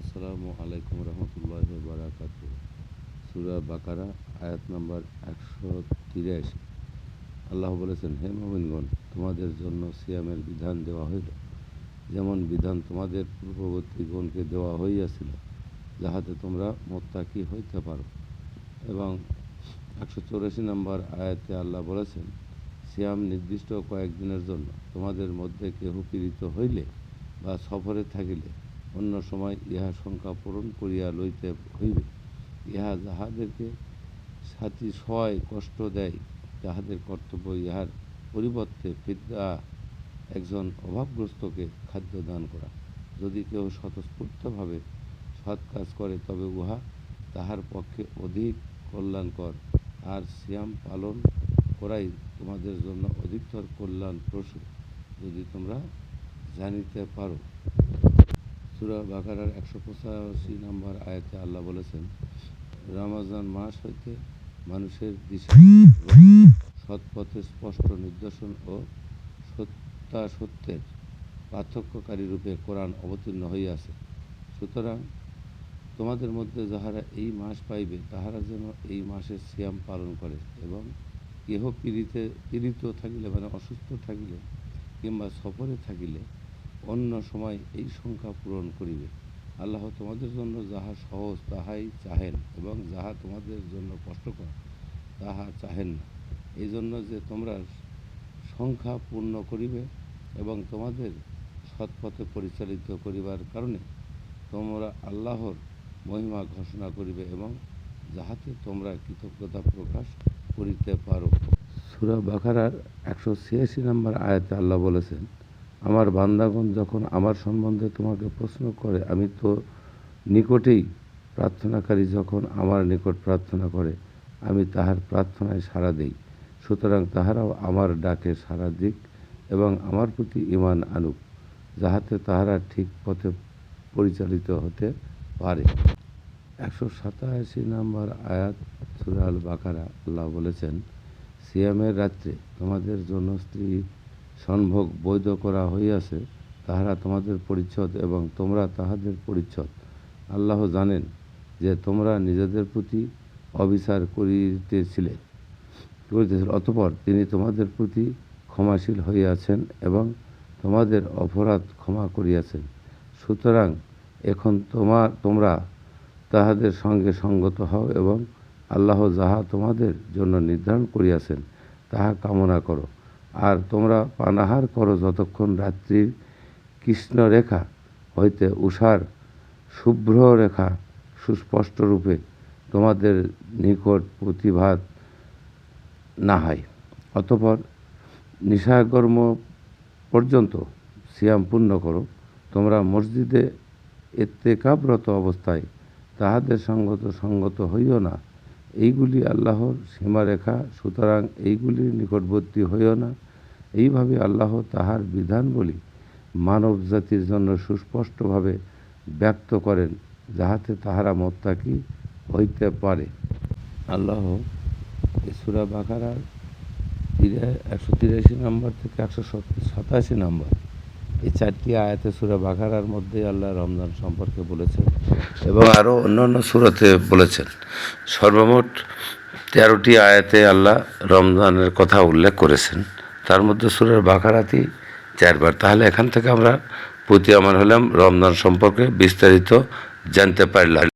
আসসালামু আলাইকুম রহমতুল্লাহ বারাকাত সুরা বাকারা, আয়াত নাম্বার একশো তিরাশি। আল্লাহ বলেছেন, হে মোমিনগণ, তোমাদের জন্য সিয়ামের বিধান দেওয়া হইল। যেমন বিধান তোমাদের পূর্ববর্তীগণকে দেওয়া হইয়াছিল, যাহাতে তোমরা মোত্তাকি হইতে পারো। এবং একশো চৌরাশি নম্বর আয়াতে আল্লাহ বলেছেন, সিয়াম নির্দিষ্ট কয়েকদিনের জন্য। তোমাদের মধ্যে কেহ পীড়িত হইলে বা সফরে থাকিলে অন্য সময় ইহা সংখ্যা পূরণ করিয়া লইতে হইবে। ইহা যাহাদেরকে সাথী সয় কষ্ট দেয়, তাহাদের কর্তব্য ইহার পরিবর্তে ফিদা একজন অভাবগ্রস্তকে খাদ্য দান করা। যদি কেউ স্বতঃস্ফূর্তভাবে সৎ কাজ করে, তবে উহা তাহার পক্ষে অধিক কল্যাণকর। আর সিয়াম পালন করাই তোমাদের জন্য অধিকতর কল্যাণপ্রসূ, যদি তোমরা জানিতে পারো। সুরা বাকারার একশো পঁচাশি নম্বর আয়াতে আল্লাহ বলেছেন, রমাজান মাস হইতে মানুষের দিশা সৎপথে স্পষ্ট নির্দেশন ও সত্যা সত্যের পার্থক্যকারী রূপে কোরআন অবতীর্ণ হইয়াছে। সুতরাং তোমাদের মধ্যে যাহারা এই মাস পাইবে, তাহারা যেন এই মাসের সিয়াম পালন করে এবং কেহ পীড়িতে, পীড়িত থাকিলে মানে অসুস্থ থাকিলে কিংবা সফরে থাকিলে অন্য সময় এই সংখ্যা পূরণ করিবে। আল্লাহ তোমাদের জন্য যাহা সহজ, তাহাই চাহেন এবং যাহা তোমাদের জন্য কষ্টকর, তাহা চাহেন না। এই জন্য যে তোমরা সংখ্যা পূর্ণ করিবে এবং তোমাদের সৎপথে পরিচালিত করিবার কারণে তোমরা আল্লাহর মহিমা ঘোষণা করিবে এবং যাহাতে তোমরা কৃতজ্ঞতা প্রকাশ করিতে পারো। সুরা বাখারার একশো ছিয়াশি নম্বর আয়াতে আল্লাহ বলেছেন আমার বান্দাগণ যখন আমার সম্বন্ধে তোমাকে প্রশ্ন করে, আমি তো নিকটেই প্রার্থনাকারী যখন আমার নিকট প্রার্থনা করে, আমি তাহার প্রার্থনায় সাড়া দেই। সুতরাং তাহারাও আমার ডাকে সাড়া দিক এবং আমার প্রতি ইমান আনুক, যাহাতে তাহারা ঠিক পথে পরিচালিত হতে পারে। একশো সাতাশি নম্বর আয়াত সুরাল বাকারা আল্লাহ বলেছেন, সিয়ামের রাত্রে তোমাদের জন্য স্ত্রী সম্ভোগ বৈধ করা হইয়াছে, তাহারা তোমাদের পরিচ্ছদ এবং তোমরা তাহাদের পরিচ্ছদ। আল্লাহ জানেন যে তোমরা নিজেদের প্রতি অবিচার করিতেছিলে, করিতেছিল, অতপর তিনি তোমাদের প্রতি ক্ষমাশীল হইয়াছেন এবং তোমাদের অপরাধ ক্ষমা করিয়াছেন। সুতরাং এখন তোমার, তোমরা তাহাদের সঙ্গে সঙ্গত হও এবং আল্লাহ যাহা তোমাদের জন্য নির্ধারণ করিয়াছেন, তাহা কামনা করো। আর তোমরা পানাহার করো যতক্ষণ রাত্রির কৃষ্ণ রেখা হইতে উষার শুভ্র রেখা সুস্পষ্ট রূপে তোমাদের নিকট প্রতিভাত না হয়। অতপর নিশাকর্ম পর্যন্ত সিয়াম পূর্ণ করো। তোমরা মসজিদে এত্তেকাবরত অবস্থায় তাহাদের সঙ্গত সঙ্গত হইও না। এইগুলি আল্লাহর সীমারেখা, সুতরাং এইগুলির নিকটবর্তী হইও না। এইভাবে আল্লাহ তাহার বিধান বলি মানব জাতির জন্য সুস্পষ্টভাবে ব্যক্ত করেন, যাহাতে তাহারা মোত্তাকি হইতে পারে। আল্লাহ এই সুরা বাকারার একশো তিরাশি নম্বর থেকে একশো সাতাশি নম্বর, এই চারটি আয়াতে সুরা বাঘারার মধ্যে আল্লাহ রমজান সম্পর্কে বলেছেন এবং আরও অন্যান্য সুরাতে বলেছেন। সর্বমোট তেরোটি আয়াতে আল্লাহ রমজানের কথা উল্লেখ করেছেন। তার মধ্যে সুরের বাঘারাতি চারবার। তাহলে এখান থেকে আমরা প্রতি আমার হলাম রমজান সম্পর্কে বিস্তারিত জানতে পারলাম।